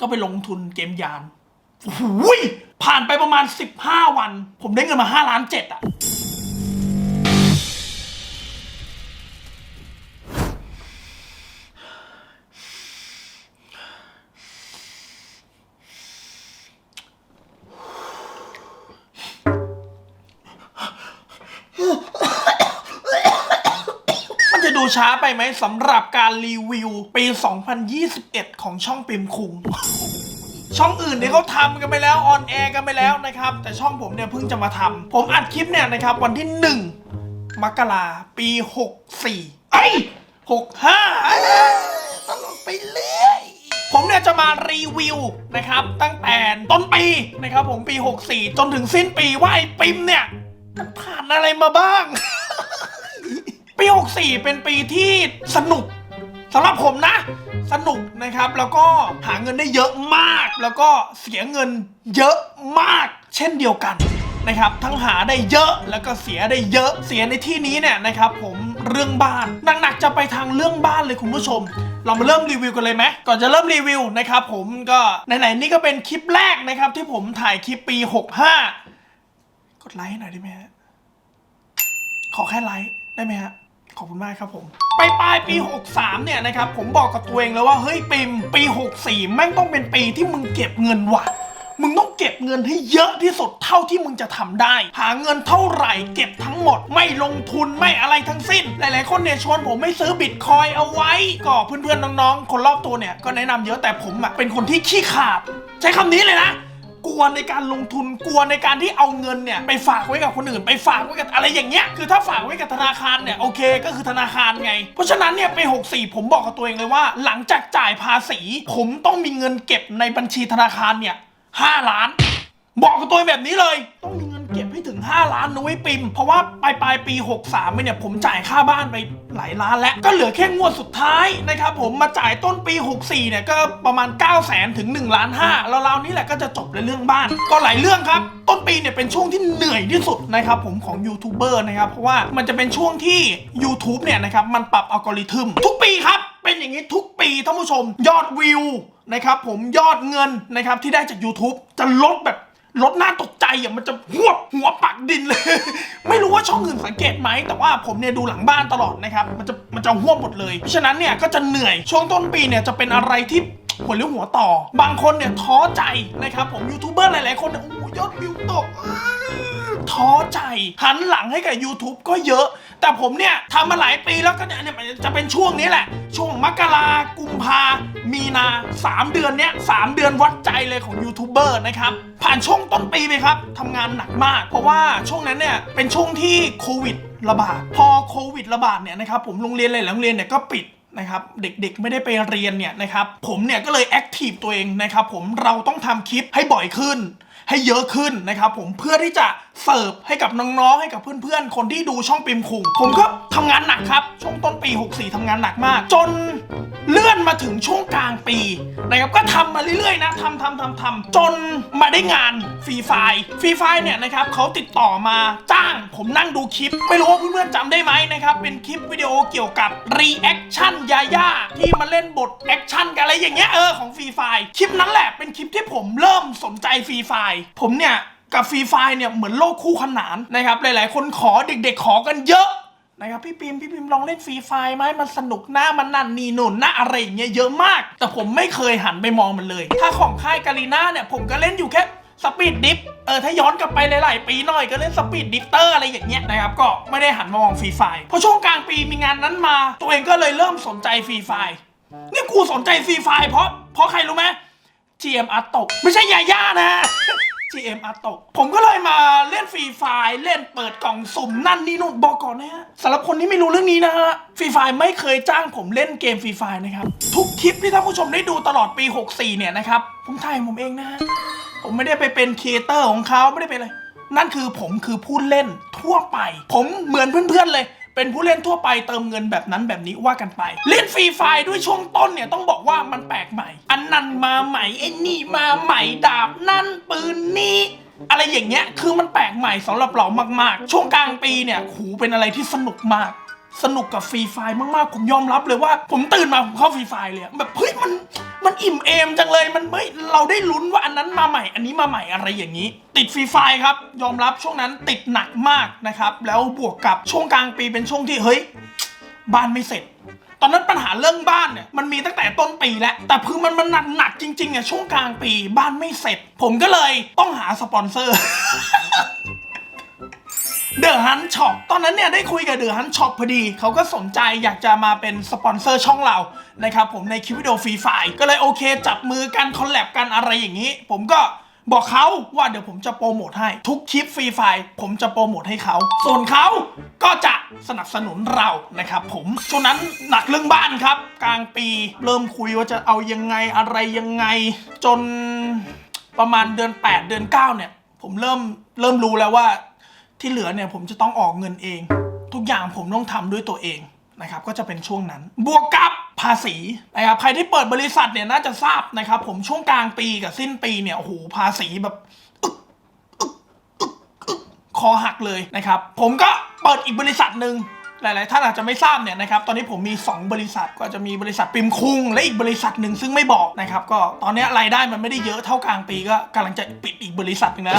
ก็ไปลงทุนเกมยานโอ้โหยผ่านไปประมาณ 15 วัน ผมได้เงินมา 5 ล้านเจ็ดอะ ช้าไปไหมสำหรับการรีวิวปี 2021 ของช่องปิมคุง ช่องอื่นเนี่ยเขาทำกันไปแล้วออนแอร์กันไปแล้วนะครับ แต่ช่องผมเนี่ยเพิ่งจะมาทำผมอัดคลิปเนี่ยนะครับ วันที่ 1 มกราปี 64 เอ้ย 65เอ้ยตลกไปเรื่อยผมเนี่ยจะมารีวิวนะครับ ตั้งแต่ต้นปีนะครับผมปี 64 จนถึงสิ้นปีว่าไอ้ปิมเนี่ยมันผ่านอะไรมาบ้าง ปี 64 เป็นปีที่สนุกสำหรับผมนะ สนุกนะครับ แล้วก็หาเงินได้เยอะมาก แล้วก็เสียเงินเยอะมาก เช่นเดียวกันนะครับ ทั้งหาได้เยอะแล้วก็เสียได้เยอะเสียในที่นี้เนี่ยนะครับผมเรื่องบ้านหนักๆจะไปทางเรื่องบ้านเลยคุณผู้ชม เรามาเริ่มรีวิวกันเลยไหมก่อนจะเริ่มรีวิวนะครับผมก็ไหนๆนี่ก็เป็นคลิปแรกนะครับที่ผมถ่ายคลิปปี 65 กดไลค์ให้หน่อยได้ไหมฮะขอแค่ไลค์ได้ไหมฮะ ขอบคุณมากครับผม ไปปลายปี 63 เนี่ยนะครับ ผมบอกกับตัวเองแล้วว่า เฮ้ยปิมปี 64 แม่งต้องเป็นปีที่มึงเก็บเงินว่ะมึงต้องเก็บเงินให้เยอะที่สุดเท่าที่มึงจะทำได้ หาเงินเท่าไหร่เก็บทั้งหมด ไม่ลงทุนไม่อะไรทั้งสิ้น หลายๆ คนเนี่ยชวนผมไม่ซื้อบิตคอยเอาไว้ ก็เพื่อนๆน้องๆ คนรอบตัวเนี่ยก็แนะนำเยอะแต่ผมอะเป็นคนที่ขี้ขาด ใช้คำนี้เลยนะ กลัวในการลงทุนกลัวในการที่เอาเงินเนี่ยไปฝากไว้กับคนอื่น ไปฝากไว้กับอะไรอย่างเงี้ยคือถ้าฝากไว้กับธนาคารเนี่ยโอเคก็คือธนาคารไง เพราะฉะนั้นเนี่ยปี64 ผมบอกกับตัวเองเลยว่า หลังจากจ่ายภาษี ผมต้องมีเงินเก็บในบัญชีธนาคารเนี่ย5ล้าน บอกกับตัวเองแบบนี้เลยต้องมีเงิน เก็บให้ถึง 5 ล้านนุ้ยปิม เพราะว่าปลายปลายปี 63เนี่ยผมจ่ายค่าบ้านไปหลายล้านแล้ว ก็เหลือแค่งวดสุดท้ายนะครับผมมาจ่ายต้นปี 64เนี่ยก็ประมาณ 9 0 0 0 0 0ถึง1ล้าน5แล้วราๆนี้แหละก็จะจบในเรื่องบ้าน ก็หลายเรื่องครับ ต้นปีเนี่ยเป็นช่วงที่เหนื่อยที่สุดนะครับผมของยูทูบเบอร์นะครับเพราะว่ามันจะเป็นช่วงที่ YouTube เนี่ยนะครับมันปรับอัลกอริทึมทุกปีครับเป็นอย่างนี้ทุกปีท่านผู้ชมยอดวิวนะครับผมยอดเงินนะครับที่ได้จาก YouTube จะลดแบบ รถน่าตกใจอะมันจะหวบหัวปักดินเลย ไม่รู้ว่าช่องอื่นสังเกตไหม แต่ว่าผมเนี่ยดูหลังบ้านตลอดนะครับ มันจะมันจะห่วบหมดเลย ฉะนั้นเนี่ยก็จะเหนื่อย ช่วงต้นปีเนี่ยจะเป็นอะไรที่ หัวเลี้ยวหัวต่อ บางคนเนี่ยท้อใจนะครับผมยูทูบเบอร์หลายๆคนเนี่ยโอ้ยอดวิวตกท้อใจหันหลังให้กับ YouTube ก็เยอะ แต่ผมเนี่ยทำมาหลายปีแล้วก็เนี่ยมันจะเป็นช่วงนี้แหละ ช่วงมกรากุมภามีนา 3 เดือนเนี้ยสามเดือนวัดใจเลยของยูทูบเบอร์นะครับผ่านช่วงต้นปีไปครับทำงานหนักมาก เพราะว่าช่วงนั้นเนี่ยเป็นช่วงที่โควิดระบาด พอโควิดระบาดเนี่ยนะครับผมโรงเรียนหลายๆโรงเรียนเนี่ยก็ปิด นะครับเด็กๆไม่ได้ไปเรียนเนี่ยนะครับผมเนี่ยก็เลยแอคทีฟตัวเองนะครับผมเราต้องทำคลิปให้บ่อยขึ้น ให้เยอะขึ้นนะครับผมเพื่อที่จะเสิร์ฟให้กับน้องๆ ให้กับเพื่อนๆ คนที่ดูช่องปิมคุง ผมก็ทำงานหนักครับ ช่วงต้นปี 64ทำงานหนักมาก จนเลื่อนมาถึงช่วงกลางปีนะครับก็ทำมาเรื่อยๆนะทำทำทำทำจนมาได้งานฟรีไฟฟรีไฟเนี่ยนะครับเขาติดต่อมาจ้างผมนั่งดูคลิป ไม่รู้ว่าเพื่อนๆจำได้ไหมนะครับ เป็นคลิปวิดีโอเกี่ยวกับรีแอคชั่นยาย่าที่มาเล่นบทแอคชั่นกันอะไรอย่างเงี้ยเออของฟรีไฟคลิปนั้นแหละเป็นคลิปที่ผมเริ่มสนใจฟรีไฟผมเนี่ย กับฟรีไฟเนี่ยเหมือนโลกคู่ขนานนะครับหลาย ๆ คนขอเด็ก ๆ ขอกันเยอะนะครับพี่ปิมพี่ปิมลองเล่นฟรีไฟไหมมันสนุกหน้ามันนั่นนี่นุ่นหน้าอะไรอย่างเงี้ยเยอะมาก แต่ผมไม่เคยหันไปมองมันเลย ถ้าของค่ายกาลีน่าเนี่ยผมก็เล่นอยู่แค่สปีดดิฟเออถ้าย้อนกลับไปหลาย ๆ ปีหน่อยก็เล่นสปีดดิฟเตอร์อะไรอย่างเงี้ยนะครับก็ไม่ได้หันมามองฟรีไฟพอช่วงกลางปีมีงานนั้นมา ตัวเองก็เลยเริ่มสนใจฟรีไฟนี่กูสนใจฟรีไฟเพราะเพราะใครรู้ไหม GM อัตตกไม่ใช่ยาย่านะ GM อัตตก ผมก็เลยมาเล่นฟรีไฟเล่นเปิดกล่องสุ่มนั่นนี่นู่นบอกก่อนนะฮะสำหรับคนที่ไม่รู้เรื่องนี้นะฮะฟรีไฟไม่เคยจ้างผมเล่นเกมฟรีไฟนะครับ ทุกคลิปที่ท่านผู้ชมได้ดูตลอดปี 64 เนี่ยนะครับ ผมถ่ายผมเองนะฮะผมไม่ได้ไปเป็นครีเอเตอร์ของเขาไม่ได้เป็นอะไรนั่นคือผมคือผู้เล่นทั่วไป ผมเหมือนเพื่อนๆเลย เป็นผู้เล่นทั่วไปเติมเงินแบบนั้นแบบนี้ว่ากันไป เล่นฟรีไฟด้วยช่วงต้นเนี่ยต้องบอกว่ามันแปลกใหม่ อันนั้นมาใหม่ไอ้นี่มาใหม่ดาบนั่นปืนนี่อะไรอย่างเงี้ยคือมันแปลกใหม่สำหรับเรามากๆ ช่วงกลางปีเนี่ยหูเป็นอะไรที่สนุกมาก สนุกกับฟรีไฟมากๆ ผมยอมรับเลยว่า ผมตื่นมาผมเข้าฟรีไฟเลยแบบเฮ้ยมัน มันอิ่มเอมจังเลยมันไม่เราได้ลุ้นว่าอันนั้นมาใหม่ อันนี้มาใหม่อะไรอย่างนี้ ติดฟรีไฟล์ครับ ยอมรับช่วงนั้นติดหนักมากนะครับ แล้วบวกกับช่วงกลางปีเป็นช่วงที่เฮ้ย บ้านไม่เสร็จ ตอนนั้นปัญหาเรื่องบ้านเนี่ยมันมีตั้งแต่ต้นปีแล้ว แต่คือมันมันหนักหนักจริงๆอะช่วงกลางปีบ้านไม่เสร็จ ผมก็เลยต้องหาสปอนเซอร์ เดอะฮันช็อปตอนนั้นเนี่ยได้คุยกับเดอะฮันช็อปพอดี เขาก็สนใจอยากจะมาเป็นสปอนเซอร์ช่องเรานะครับผมในคลิปวิดีโอฟรีไฟล์ก็เลยโอเค จับมือกันคอลแลบกันอะไรอย่างนี้ ผมก็บอกเขาว่าเดี๋ยวผมจะโปรโมทให้ทุกคลิปฟรีไฟล์ผมจะโปรโมทให้เขา ส่วนเขาก็จะสนับสนุนเรานะครับผมช่วงนั้นหนักเรื่องบ้านครับ กลางปีเริ่มคุยว่าจะเอายังไงอะไรยังไง จนประมาณเดือน 8 เดือน 9 เนี่ย ผมเริ่มเริ่มรู้แล้วว่า ที่เหลือเนี่ยผมจะต้องออกเงินเอง ทุกอย่างผมต้องทำด้วยตัวเองนะครับก็จะเป็นช่วงนั้น บวกกับภาษีนะครับใครที่เปิดบริษัทเนี่ยน่าจะทราบนะครับผมช่วงกลางปีกับสิ้นปีเนี่ยโอ้โหภาษีแบบคอหักเลยนะครับผมก็เปิดอีกบริษัทหนึ่งหลาย ๆ ท่านอาจจะไม่ทราบเนี่ยนะครับ ตอนนี้ผมมี 2 บริษัทก็จะมีบริษัทปิมคุง และอีกบริษัทหนึ่งซึ่งไม่บอกนะครับ ก็ตอนนี้รายได้มันไม่ได้เยอะเท่ากลางปีก็กำลังจะปิดอีกบริษัทหนึงนะ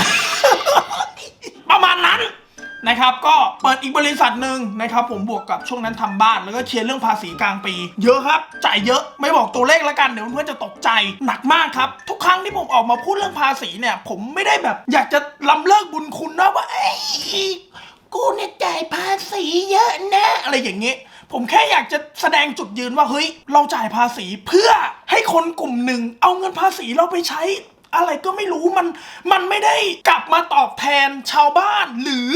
นะครับก็เปิดอีกบริษัทหนึ่งนะครับผมบวกกับช่วงนั้นทำบ้านแล้วก็เคลียร์เรื่องภาษีกลางปี เยอะครับ จ่ายเยอะไม่บอกตัวเลขแล้วกันเดี๋ยวเพื่อนจะตกใจหนักมากครับ ทุกครั้งที่ผมออกมาพูดเรื่องภาษีเนี่ย ผมไม่ได้แบบ อยากจะล้ำเลิกบุญคุณนะว่าเอ้ยกูเนี่ยจ่ายภาษีเยอะนะอะไรอย่างเงี้ยผมแค่อยากจะแสดงจุดยืนว่าเฮ้ยเราจ่ายภาษีเพื่อให้คนกลุ่มหนึ่งเอาเงินภาษีเราไปใช้อะไรก็ไม่รู้มันมันไม่ได้กลับมาตอบแทนชาวบ้านหรือ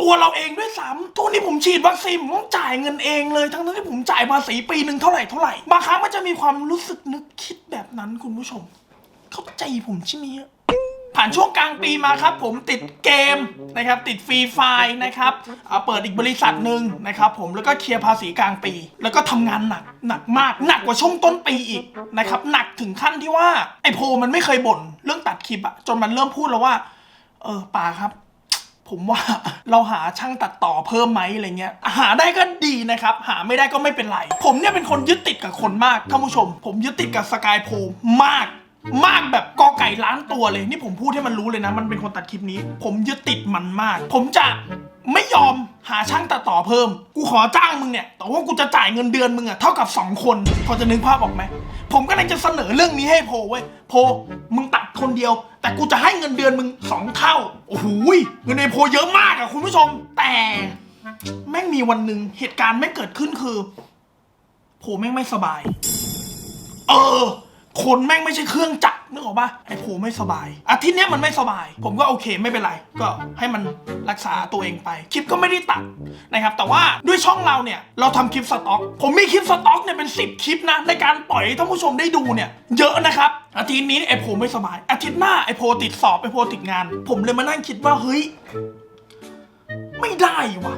ตัวเราเองด้วยซ้ำทุกวันนี้ผมฉีดวัคซีนผมต้องจ่ายเงินเองเลย ทั้งๆที่ผมจ่ายภาษีปีหนึ่งเท่าไหร่เท่าไหร่ บางครั้งมันจะมีความรู้สึกนึกคิดแบบนั้นคุณผู้ชม เข้าใจผมใช่ไหมฮะ ผ่านช่วงกลางปีมาครับ ผมติดเกมนะครับ ติดฟรีไฟล์นะครับอ่าเปิดอีกบริษัทหนึ่งนะครับผมแล้วก็เคลียร์ภาษีกลางปี แล้วก็ทำงานหนักหนักมาก หนักกว่าช่วงต้นปีอีกนะครับหนักถึงขั้นที่ว่าไอโพลมันไม่เคยบ่นเรื่องตัดคลิปอะจนมันเริ่มพูดแล้วว่า เออป่าครับ ผมว่าเราหาช่างตัดต่อเพิ่มไหมอะไรเงี้ย หาได้ก็ดีนะครับ หาไม่ได้ก็ไม่เป็นไร ผมเนี่ยเป็นคนยึดติดกับคนมากท่านผู้ชม ผมยึดติดกับสกายโพมาก มากแบบกอไก่ล้านตัวเลย นี่ผมพูดให้มันรู้เลยนะ มันเป็นคนตัดคลิปนี้ ผมยึดติดมันมาก ผมจะ ไม่ยอมหาช่างตัดต่อเพิ่ม กูขอจ้างมึงเนี่ย แต่ว่ากูจะจ่ายเงินเดือนมึงอะเท่ากับ 2 คน พอจะนึกภาพออกไหม ผมก็เลยจะเสนอเรื่องนี้ให้โพเว้ย โพ มึงตัดคนเดียว แต่กูจะให้เงินเดือนมึงสองเท่า โอ้โหเงินในโพเยอะมากอะคุณผู้ชม แต่แม่งมีวันหนึ่งเหตุการณ์ไม่เกิดขึ้นคือ โพแม่งไม่สบาย เออ คนแม่งไม่ใช่เครื่องจักรนึกออกปะไอ้โพไม่สบาย อาทิตย์เนี้ยมันไม่สบาย ผมก็โอเคไม่เป็นไร ก็ให้มันรักษาตัวเองไป คลิปก็ไม่ได้ตัดนะครับ แต่ว่าด้วยช่องเราเนี่ยเราทำคลิปสต็อก ผมมีคลิปสต็อกเนี่ยเป็น 10 คลิปนะในการปล่อยให้ท่านผู้ชมได้ดูเนี่ยเยอะนะครับ อาทิตย์นี้ไอ้โพไม่สบาย อาทิตย์หน้าไอ้โพติดสอบไอ้โพติดงาน ผมเลยมานั่งคิดว่าเฮ้ย ไม่ได้ว่ะ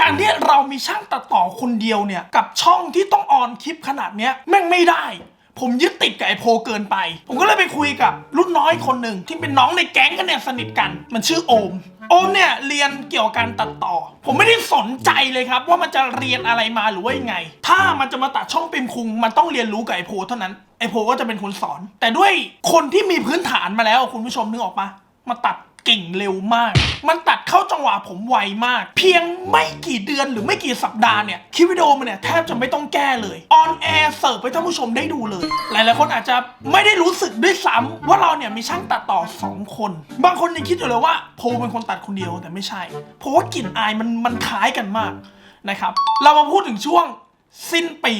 การที่เรามีช่างตัดต่อคนเดียวเนี่ย กับช่องที่ต้องออนคลิปขนาดเนี้ยแม่งไม่ได้ ผมยึดติดกับไอโพเกินไป ผมก็เลยไปคุยกับรุ่นน้อยคนหนึ่งที่เป็นน้องในแก๊งกันเนี่ยสนิทกัน มันชื่อโอม โอมเนี่ยเรียนเกี่ยวกับการตัดต่อ ผมไม่ได้สนใจเลยครับ ว่ามันจะเรียนอะไรมาหรือว่ายังไง ถ้ามันจะมาตัดช่องปิมคุง มันต้องเรียนรู้กับไอโพเท่านั้น ไอโพก็จะเป็นคนสอน แต่ด้วยคนที่มีพื้นฐานมาแล้วคุณผู้ชมนึกออกปะมาตัด เก่งเร็วมาก มันตัดเข้าจังหวะผมไวมาก เพียงไม่กี่เดือนหรือไม่กี่สัปดาห์เนี่ยคลิปวิดีโอมันเนี่ยแทบจะไม่ต้องแก้เลยออนแอร์เสิร์ฟไปท่านผู้ชมได้ดูเลย หลายๆคนอาจจะไม่ได้รู้สึกด้วยซ้ำว่าเราเนี่ยมีช่างตัดต่อ 2 คน บางคนยังคิดอยู่เลยว่าโพเป็นคนตัดคนเดียวแต่ไม่ใช่เพราะว่ากลิ่นอายมันมันคล้ายกันมากนะครับ เรามาพูดถึงช่วงสิ้นปี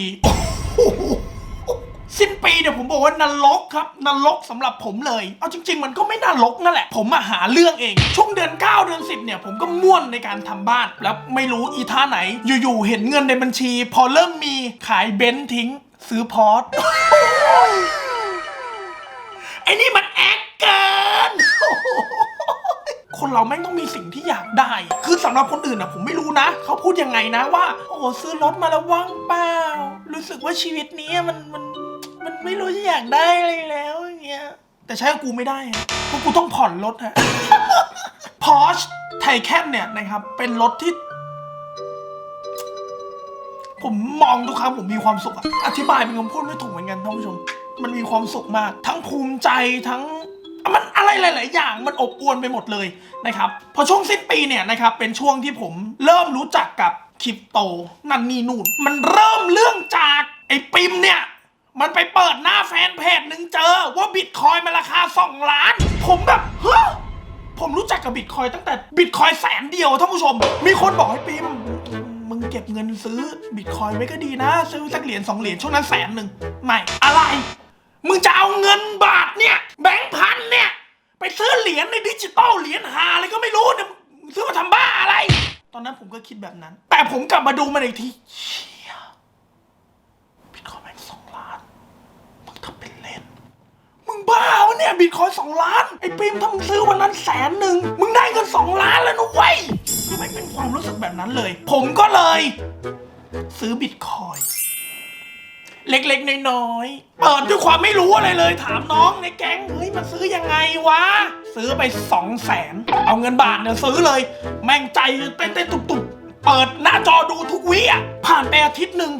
สิ้นปีเนี่ยผมบอกว่านรกครับนรกสำหรับผมเลย เอาจริง ๆ มันก็ไม่นรกนั่นแหละ ผมมาหาเรื่องเอง ช่วงเดือน 9 เดือน 10 เนี่ย ผมก็ม่วนในการทำบ้าน แล้วไม่รู้อีท่าไหน อยู่ๆ เห็นเงินในบัญชี พอเริ่มมีขายเบนซ์ทิ้ง ซื้อพอร์ตไอ้นี่มันแอคเกินคนเราแม่งต้องมีสิ่งที่อยากได้ คือสำหรับคนอื่นอะผมไม่รู้นะ เขาพูดยังไงนะว่า โอ้ซื้อรถมาแล้วว่างเปล่า รู้สึกว่าชีวิตนี้มันมัน มันไม่รู้จะอยากได้อะไรแล้วอย่างเงี้ยแต่ใช้กับกูไม่ได้อะเพราะกูต้องผ่อนรถฮะ Porsche Taycan เนี่ยนะครับ เป็นรถที่ ผมมองทุกครั้งผมมีความสุขอะอธิบายเป็นคำพูดไม่ถูกเหมือนกันท่านผู้ชม มันมีความสุขมาก ทั้งภูมิใจทั้งมันอะไรหลาย ๆ อย่างมันอบอวลไปหมดเลยนะครับ พอช่วงสิ้นปีเนี่ยนะครับ เป็นช่วงที่ผมเริ่มรู้จักกับคริปโต นั่นนี่นู่น มันเริ่มเรื่องจากไอ้ปิมเนี่ย มันไปเปิดหน้าแฟนเพจหนึ่งเจอว่าบิตคอย์มันราคา 2 ล้าน ผมแบบเฮ้ยผมรู้จักกับบิตคอยตั้งแต่บิตคอยแสนเดียวท่านผู้ชม มีคนบอกให้ปิมมึงเก็บเงินซื้อบิตคอยไว้ก็ดีนะ ซื้อสักเหรียญสองเหรียญช่วงนั้นแสนหนึ่งไม่อะไร มึงจะเอาเงินบาทเนี่ยแบงค์พันเนี่ย ไปซื้อเหรียญในดิจิตอลเหรียญหาอะไรก็ไม่รู้เนี่ยซื้อมาทำบ้าอะไร ตอนนั้นผมก็คิดแบบนั้น แต่ผมกลับมาดูมันอีกทีเชี่ยบิตคอยแม่งสองล้าน มึงทำเป็นเล่น มึง บิตคอยสองล้าน ไอ้ปิมถ้ามึงซื้อวันนั้นแสนหนึ่งมึงได้เงินสองล้านแล้วนะเว้ยไม่เป็นความรู้สึกแบบนั้นเลย ผมก็เลย ซื้อบิตคอยเล็กๆ น้อยๆ เปิดด้วยความไม่รู้อะไรเลย ถามน้องในแก๊งเฮ้ยมันซื้อยังไงวะ ซื้อไปสองแสนเอาเงินบาทเนี่ยซื้อเลย แม่งใจเต้นๆตุบๆเปิดหน้าจอดูทุกวิอะ ผ่านไปอาทิตย์หนึ่ง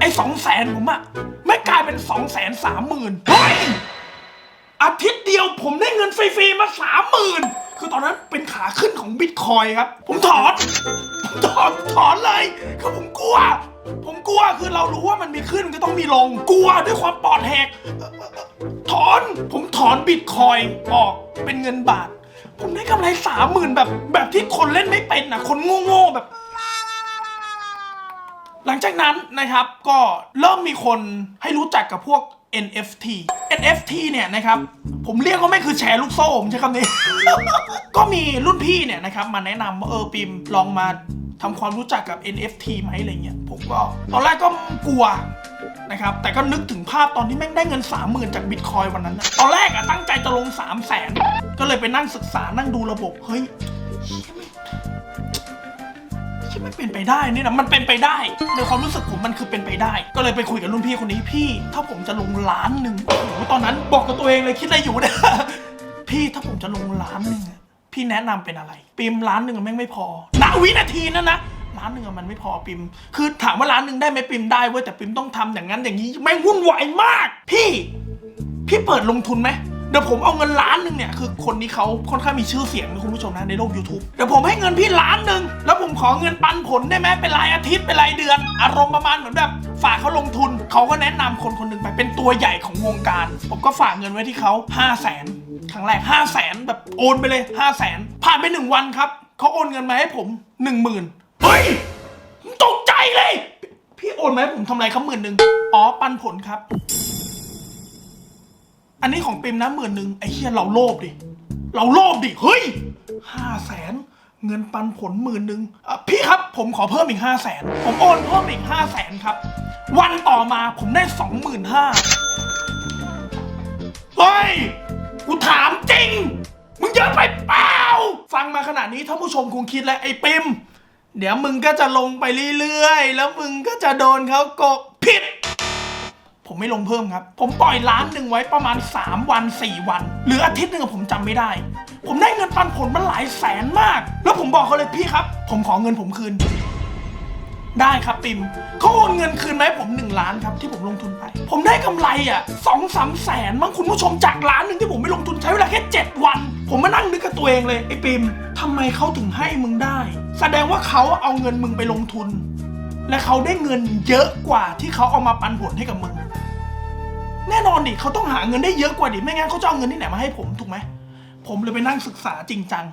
ไอ้สองแสนผมอะไม่กลายเป็นสองแสนสามหมื่นเฮ้ย อาทิตย์เดียวผมได้เงินฟรีๆมาสามหมื่นคือตอนนั้นเป็นขาขึ้นของบิตคอยครับ ผมถอนผมถอนถอนเลยคือผมกลัว ผมกลัวคือเรารู้ว่ามันมีขึ้นก็ต้องมีลง กลัวด้วยความปลอดแหกถอนผมถอนบิตคอยออกเป็นเงินบาท ผมได้กำไรสามหมื่นแบบแบบที่คนเล่นไม่เป็นนะคนโง่ๆแบบ หลังจากนั้นนะครับก็เริ่มมีคนให้รู้จักกับพวก NFT NFT เนี่ยนะครับผมเรียกว่าไม่คือแชร์ลูกโซ่ผมใช้คำนี้ ก็มีรุ่นพี่เนี่ยนะครับมาแนะนำว่าเออปิมลองมาทำความรู้จักกับ NFT ไหมอะไรเงี้ยผมก็ตอนแรกก็กลัวนะครับแต่ก็นึกถึงภาพตอนที่แม่งได้เงิน 30,000 จากบิตคอยวันนั้นนะตอนแรกอะตั้งใจจะลง 3 0 0 0 0 0 ก็เลยไปนั่งศึกษานั่งดูระบบ เฮ้ย ไม่เป็นไปได้นี่นะมันเป็นไปได้ในความรู้สึกผมมันคือเป็นไปได้ ก็เลยไปคุยกับรุ่นพี่คนนี้พี่ ถ้าผมจะลงล้านหนึ่งโอ้โหตอนนั้นบอกกับตัวเองเลยคิดอะไรอยู่เนี่ยพี่ถ้าผมจะลงล้านหนึ่งอะพี่แนะนำเป็นอะไรปิมล้านหนึ่งอะแม่งไม่พอณวินาทีนั้นนะล้านหนึ่งอะมันไม่พอปิม คือถามว่าล้านหนึ่งได้ไหมปิมได้เว้ยแต่ปิมต้องทำอย่างนั้นอย่างนี้แม่งวุ่นวายมาก พี่ พี่เปิดลงทุนไหม เดี๋ยวผมเอาเงินล้านหนึ่งเนี่ยคือคนนี้เขาค่อนข้างมีชื่อเสียงนะคุณผู้ชมนะในโลก YouTube เดี๋ยวผมให้เงินพี่ล้านหนึ่งแล้วผมขอเงินปันผลได้ไหมเป็นรายอาทิตย์เป็นรายเดือน อารมณ์ประมาณเหมือนแบบฝากเขาลงทุนเขาก็แนะนำคนคนหนึ่งไปเป็นตัวใหญ่ของวงการ ผมก็ฝากเงินไว้ที่เขา5 0 0แสนครั้งแรก 5 0 0แสนแบบโอนไปเลย 5 0 0แสนผ่านไปหนึ่งวันครับเขาโอนเงินมาให้ผม 1 0,000เฮ้ยตกใจเลย พี่โอนมาให้ผมทำไรครับหมื่นหนึ่งอ๋อปันผลครับ อันนี้ของปิมนะหมื่นหนึ่งไอ้เฮียเราโลภดิ เราโลภดิ เฮ้ยห้าแสนเงินปันผลหมื่นหนึ่งอะพี่ครับผมขอเพิ่มอีกห้าแสนผมโอนเพิ่มอีกห้าแสนครับ วันต่อมาผมได้สองหมื่นห้าเฮ้ย กูถามจริง มึงเยอะไปเปล่า ฟังมาขนาดนี้ท่านผู้ชมคงคิดแล้วไอ้ปิม เดี๋ยวมึงก็จะลงไปเรื่อยๆ แล้วมึงก็จะโดนเขาโกผิด ผมไม่ลงเพิ่มครับ ผมปล่อยล้านหนึ่งไว้ประมาณ 3 วัน 4 วัน หรืออาทิตย์หนึ่งผมจำไม่ได้ ผมได้เงินปันผลมาหลายแสนมาก แล้วผมบอกเขาเลยพี่ครับ ผมขอเงินผมคืน ได้ครับปิมเขาโอนเงินคืนมาให้ผม 1 ล้านครับที่ผมลงทุนไป ผมได้กำไรอะสองสามแสนมั้งคุณผู้ชมจากล้านหนึ่งที่ผมไม่ลงทุนใช้เวลาแค่ 7 วัน ผมมานั่งนึกกับตัวเองเลยไอ้ปิมทำไมเขาถึงให้มึงได้ แสดงว่าเขาเอาเงินมึงไปลงทุน และเขาได้เงินเยอะกว่าที่เขาเอามาปันผลให้กับมึง แน่นอนดิเขาต้องหาเงินได้เยอะกว่าดิไม่งั้นเขาจะเอาเงินที่ไหนมาให้ผมถูกไหม ผมเลยไปนั่งศึกษาจริงจัง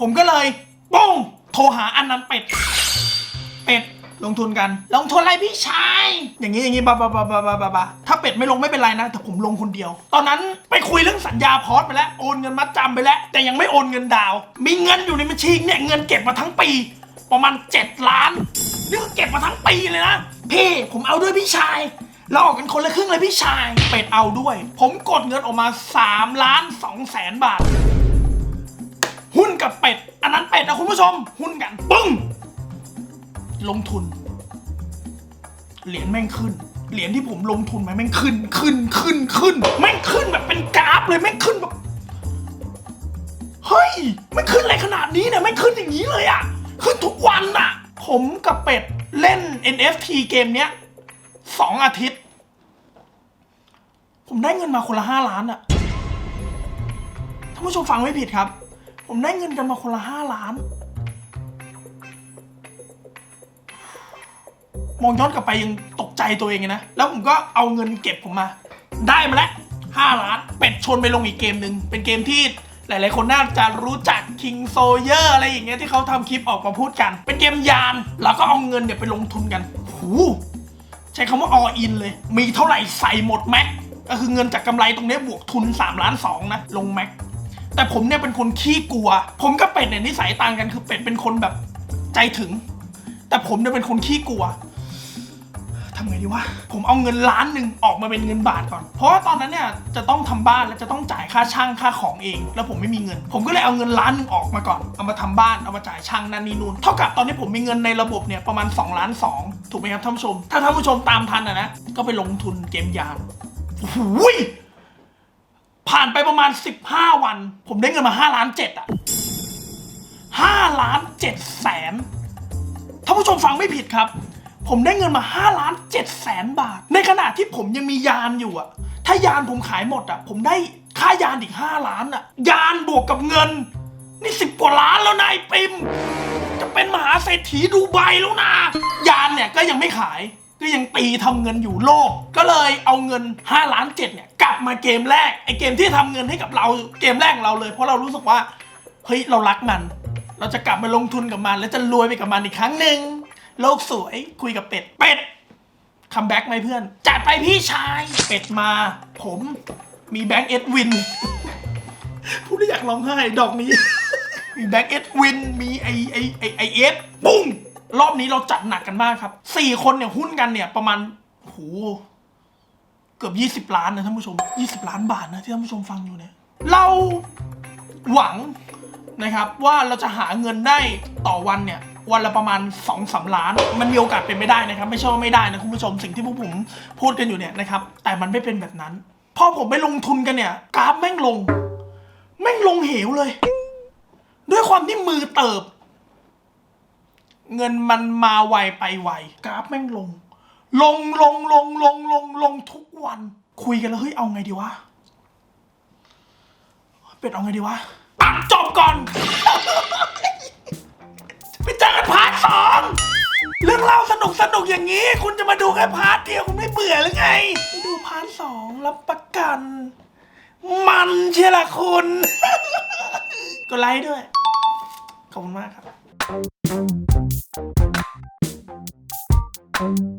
ผมก็เลยป้งโทรหาอันนั้นเป็ด เป็ดลงทุนกัน ลงทุนอะไรพี่ชาย อย่างนี้อย่างนี้บาบาบาบาบาบาบาถ้าเป็ดไม่ลงไม่เป็นไรนะ แต่ผมลงคนเดียว ตอนนั้นไปคุยเรื่องสัญญาพอร์ตไปแล้ว โอนเงินมัดจำไปแล้ว แต่ยังไม่โอนเงินดาว มีเงินอยู่ในบัญชีเนี่ยเงินเก็บมาทั้งปี ประมาณ 7 ล้านนี่ก็เก็บมาทั้งปีเลยนะ พี่ผมเอาด้วยพี่ชาย เราออกกันคนละครึ่งเลยพี่ชาย เป็ดเอาด้วย ผมกดเงินออกมา3ล้าน2แสนบาท หุ้นกับเป็ด อันนั้นเป็ดนะคุณผู้ชม หุ้นกัน ปึ้ง ลงทุน เหรียญแม่งขึ้น เหรียญที่ผมลงทุนไปแม่งขึ้น ขึ้น ขึ้น ขึ้น แม่งขึ้นแบบเป็นกราฟเลยแม่งขึ้นแบบ เฮ้ยมันขึ้นอะไรขนาดนี้เนี่ยแม่งขึ้นอย่างนี้เลยอะ ทุกวันอะผมกับเป็ดเล่น NFT เกมเนี้ยสองอาทิตย์ ผมได้เงินมาคนละห้าล้านอะท่านผู้ชมฟังไม่ผิดครับ ผมได้เงินกันมาคนละห้าล้าน มองย้อนกลับไปยังตกใจตัวเองเลยนะ แล้วผมก็เอาเงินเก็บผมมา ได้มาแล้วห้าล้าน เป็ดชนไปลงอีกเกมหนึ่งเป็นเกมที่ หลายๆ คนน่าจะรู้จัก King Soldier อะไรอย่างเงี้ยที่เขาทำคลิปออกมาพูดกัน เป็นเกมยาน แล้วก็เอาเงินเนี่ยไปลงทุนกันหูใช้คำว่า all in เลย มีเท่าไหร่ใส่หมดแม็กก็คือเงินจากกำไรตรงนี้บวกทุน3ล้าน2นะลงแม็กแต่ผมเนี่ยเป็นคนขี้กลัว ผมกับเป็ดเนี่ยนิสัยต่างกันคือเป็ดเป็นคนแบบใจถึง แต่ผมเนี่ยเป็นคนขี้กลัว ทำไงดีวะ ผมเอาเงินล้านหนึ่งออกมาเป็นเงินบาทก่อน เพราะว่าตอนนั้นเนี่ยจะต้องทำบ้านและจะต้องจ่ายค่าช่างค่าของเอง แล้วผมไม่มีเงิน ผมก็เลยเอาเงินล้านหนึ่งออกมาก่อน เอามาทำบ้าน เอามาจ่ายช่างนั่นนี่นู่น เท่ากับตอนนี้ผมมีเงินในระบบเนี่ยประมาณ2ล้าน2ถูกไหมครับท่านผู้ชม ถ้าท่านผู้ชมตามทันอะนะ ก็ไปลงทุนเกมยานโอ้โหยผ่านไปประมาณ 15 วัน ผมได้เงินมา5ล้าน7อะ5ล้าน7แสนท่านผู้ชมฟังไม่ผิดครับ ผมได้เงินมา5ล้าน7แสนบาท ในขณะที่ผมยังมียานอยู่อะถ้ายานผมขายหมดอะผมได้ค่ายานอีก 5 ล้านอะยานบวกกับเงิน นี่สิบกว่าล้านแล้วนายปิม จะเป็นมหาเศรษฐีดูไบแล้วนะ ยานเนี่ยก็ยังไม่ขาย ก็ยังตีทำเงินอยู่โลก ก็เลยเอาเงิน 5 ล้าน7เนี่ยกลับมาเกมแรกไอเกมที่ทำเงินให้กับเราเกมแรกของเราเลย เพราะเรารู้สึกว่าเฮ้ยเรารักมัน เราจะกลับมาลงทุนกับมัน แล้วจะรวยไปกับมันอีกครั้งหนึ่ง โลกสวยคุยกับเป็ด เป็ดคัมแบ็กไหมเพื่อน จัดไปพี่ชาย เป็ดมา ผมมีแบงค์เอ็ดวินพูดได้อยากร้องไห้ดอกนี้ มีแบ็กเอ็ดวินมีไอไอไอไอเอสปุ้งรอบนี้เราจัดหนักกันมากครับสี่คนเนี่ยหุ้นกันเนี่ยประมาณโหเกือบยี่สิบล้านนะท่านผู้ชมยี่สิบล้านบาทนะที่ท่านผู้ชมฟังอยู่เนี่ยเราหวังนะครับว่าเราจะหาเงินได้ต่อวันเนี่ย วันละประมาณ2อสาล้าน มันมีโอกาสเป็นไม่ได้นะครับ ไม่ใช่ว่าไม่ได้นะคุณผู้ชมสิ่งที่พวกผมพูดกันอยู่เนี่ยนะครับแต่มันไม่เป็นแบบนั้นพอผมไปลงทุนกันเนี่ยกราฟแม่งลง แม่งลงเหวเลย ด้วยความที่มือเติบ เงินมันมาไวไปไวกราฟแม่งลง ลงลงลงลงลงลงทุกวัน คุยกันแล้วเฮ้ยเอาไงดีวะเป็ดเอาไงดีวะจบก่อน องเรื่องเล่าสนุกสนุกอย่างนี้ คุณจะมาดูแค่พาร์ทเดียวคุณไม่เบื่อหรือไงไปดูพาร์ทสองรับประกัน มันเชียละคุณกดไลค์ด้วย ขอบคุณมากครับ